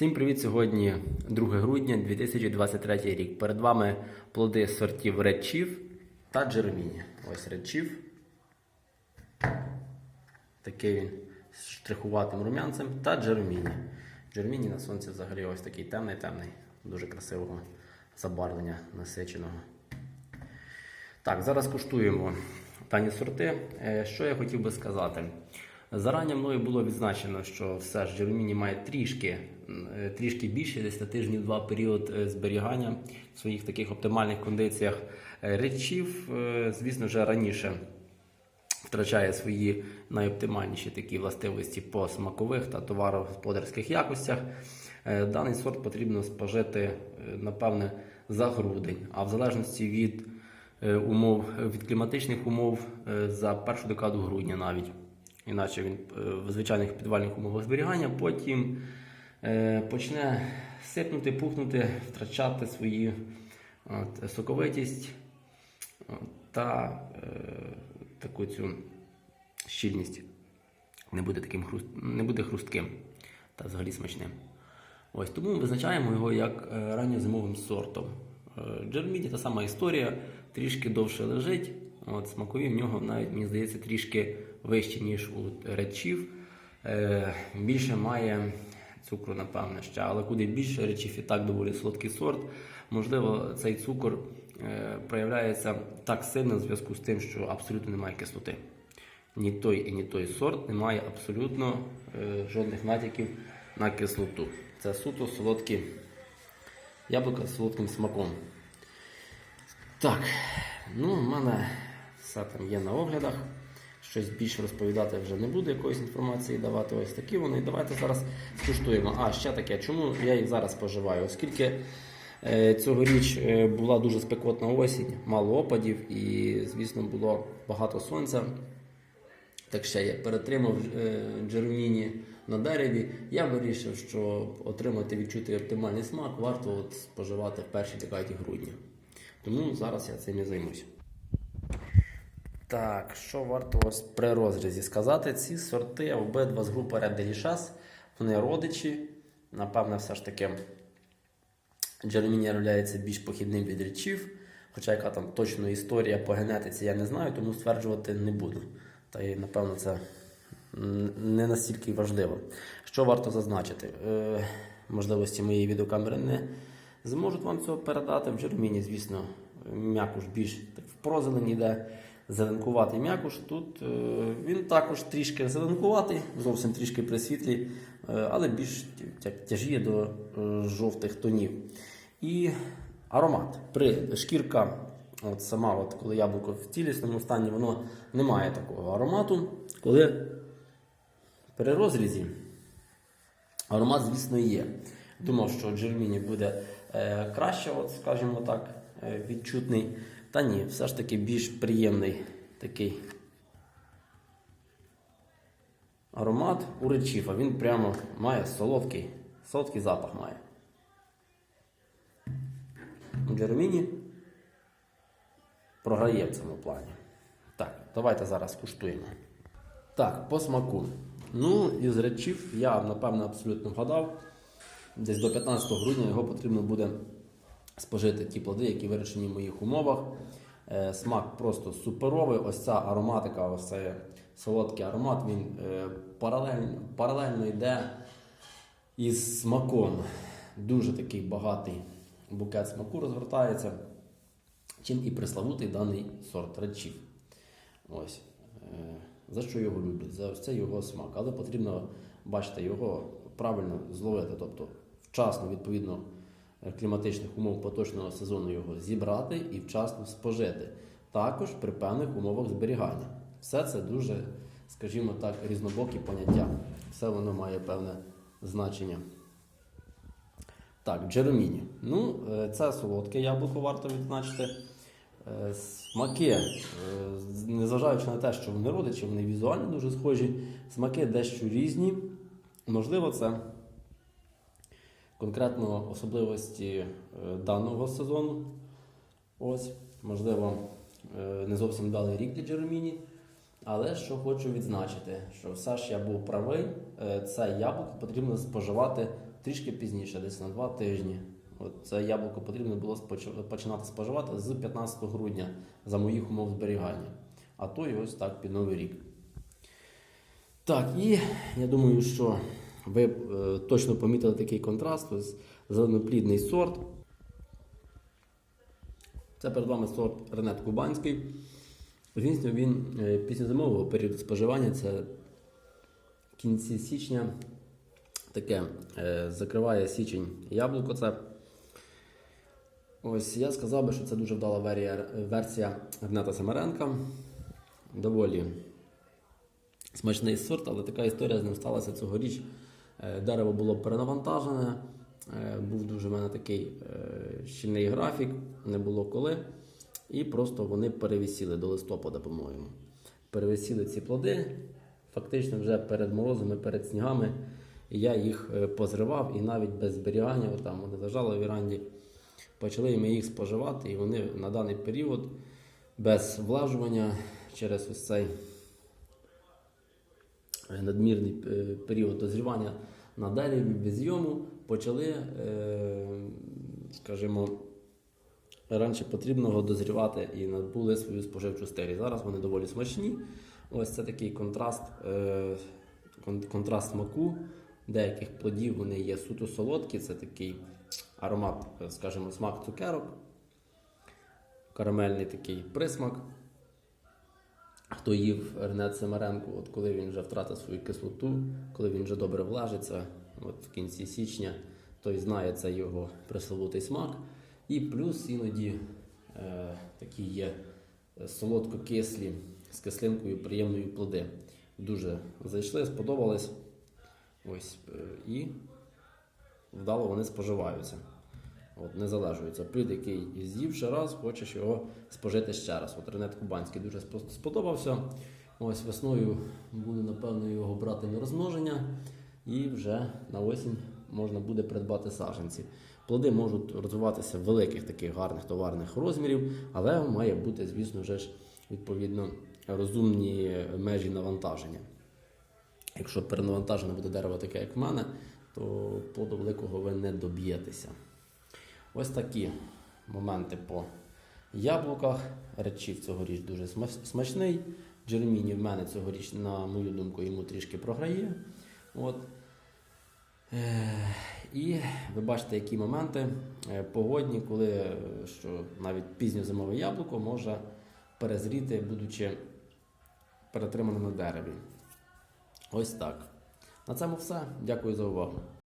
Всім привіт! Сьогодні 2 грудня 2023 рік. Перед вами плоди сортів Chief та Джереміні. Ось Chief. Такий він з штрихуватим рум'янцем та Джереміні. Джереміні на сонці взагалі ось такий темний-темний, дуже красивого забарвлення насиченого. Так, зараз куштуємо дані сорти. Е, Що я хотів би сказати? Зарані мною було відзначено, що все ж Джереміні має трішки, е, трішки більше, десь на тижнів два період е, зберігання в своїх таких оптимальних кондиціях. Е, Речів, звісно, вже раніше втрачає свої найоптимальніші такі властивості по смакових та товарогосподарських якостях. Даний сорт потрібно спожити, напевне, за грудень, а в залежності від умов, від кліматичних умов за першу декаду грудня навіть. Іначе він е, в звичайних підвальних умовах зберігання, потім е, почне сипнути, пухнути, втрачати свою от, соковитість та е, таку цю щільність. Не буде таким хруст, не буде хрустким та взагалі смачним. Ось тому ми визначаємо його як ранньозимовим сортом. Джерміді та сама історія, трішки довше лежить. От, смакові в нього навіть, мені здається, трішки вищі, ніж у речів. Е, більше має цукру, напевне, ще, але куди більше речів і так доволі солодкий сорт. Можливо, цей цукор е, проявляється так сильно в зв'язку з тим, що абсолютно немає кислоти. Ні той і ні той сорт не має абсолютно е, жодних натяків на кислоту. Це суто солодкі яблука з солодким смаком. Так, ну, в мене все там є на оглядах. Щось більше розповідати вже не буду, якоїсь інформації давати. Ось такі вони. Давайте зараз скуштуємо. А, ще таке, чому я їх зараз споживаю? Оскільки е, цьогоріч е, була дуже спекотна осінь, мало опадів і, звісно, було багато сонця. Так ще я перетримав е, джерміні на дереві. Я вирішив, що отримати відчути оптимальний смак варто от споживати в першій декаді грудня. Тому зараз я цим і займусь. Так, що варто при розрізі сказати? Ці сорти обидва з групи Delicious, вони родичі. Напевне, все ж таки Джереміні являється більш похідним від речів. Хоча яка там точно історія по генетиці я не знаю, тому стверджувати не буду. Та й напевно це не настільки важливо. Що варто зазначити? Е, можливості моєї відеокамери не зможуть вам цього передати. В Джереміні, звісно, м'якуш більш так в прозелені йде. Зеленкуватий м'якуш. Тут е, він також трішки зеленкуватий, зовсім трішки при світлі, е, але більш тяжіє до е, жовтих тонів. І аромат. При шкірка, от сама, от, коли яблуко в цілісному стані, воно не має такого аромату. Коли при розрізі аромат, звісно, є. Думав, що Джерміні буде краще, от, скажімо так, відчутний. Та ні, все ж таки більш приємний такий аромат у речів, а він прямо має солодкий, солодкий запах має. Джереміні програє в цьому плані. Так, давайте зараз куштуємо. Так, по смаку. Ну, із речів я, напевно, абсолютно вгадав. Десь до 15 грудня його потрібно буде спожити ті плоди, які вирішені в моїх умовах. Е, Смак просто суперовий. Ось ця ароматика, ось цей солодкий аромат, він е, паралельно, паралельно йде із смаком. Дуже такий багатий букет смаку розгортається. Чим і приславутий даний сорт речів. Ось. Е, За що його люблять? За ось це його смак. Але потрібно бачити його правильно зловити, тобто вчасно, відповідно кліматичних умов поточного сезону його зібрати і вчасно спожити. Також при певних умовах зберігання. Все це дуже, скажімо так, різнобокі поняття. Все воно має певне значення. Так, Джероміні. Ну, е, це солодке яблуко варто відзначити. Е, Смаки, е, незважаючи на те, що вони родичі, вони візуально дуже схожі, смаки дещо різні. Можливо, це конкретно особливості е, даного сезону. Ось, можливо, е, не зовсім вдалий рік для Джероміні. Але що хочу відзначити, що все ж я був правий, е, це яблуко потрібно споживати трішки пізніше, десь на два тижні. От це яблуко потрібно було починати споживати з 15 грудня за моїх умов зберігання. А то і ось так під новий рік. Так, і я думаю, що ви е, точно помітили такий контраст. Ось зеленоплідний сорт. Це перед вами сорт Ренет Кубанський. Звісно, він е, після зимового періоду споживання, це в кінці січня, таке е, закриває січень яблуко. Це. Ось я сказав би, що це дуже вдала версія Ренета Самаренка. Доволі смачний сорт, але така історія з ним сталася цьогоріч. Е, Дерево було перенавантажене, е, був дуже в мене такий е, щільний графік, не було коли. І просто вони перевісіли до листопада, по-моєму. Перевісіли ці плоди, фактично вже перед морозами, перед снігами. Я їх позривав і навіть без зберігання, отам вони лежали в віранді. Почали ми їх споживати, і вони на даний період без влажування через ось цей надмірний е, період дозрівання на дереві без зйому почали, е, скажімо, раніше потрібного дозрівати і набули свою споживчу стилі. Зараз вони доволі смачні. Ось це такий контраст, е, контраст смаку. Деяких плодів вони є суто солодкі, це такий аромат, е, скажімо, смак цукерок, карамельний такий присмак. Хто їв Ренет Семеренко, от коли він вже втратив свою кислоту, коли він вже добре влажиться, от в кінці січня, той знає цей його пресловутий смак. І плюс іноді е, такі є солодко-кислі з кислинкою приємної плоди. Дуже зайшли, сподобались. Ось, е, і вдало вони споживаються. От, не залежується. Плід, який з'їв ще раз, хочеш його спожити ще раз. От Ренет Кубанський дуже сподобався. Ось весною буду, напевно, його брати на розмноження, і вже на осінь можна буде придбати саджанці. Плоди можуть розвиватися великих таких гарних товарних розмірів, але має бути, звісно, вже ж відповідно розумні межі навантаження. Якщо перенавантажене буде дерево таке, як в мене, то плоду великого ви не доб'єтеся. Ось такі моменти по яблуках. Речів цьогоріч дуже смачний. Джереміні в мене цьогоріч, на мою думку, йому трішки програє. От. Е, І ви бачите, які моменти е, погодні, коли е, що навіть пізньо зимове яблуко може перезріти, будучи перетриманим на дереві. Ось так. На цьому все. Дякую за увагу.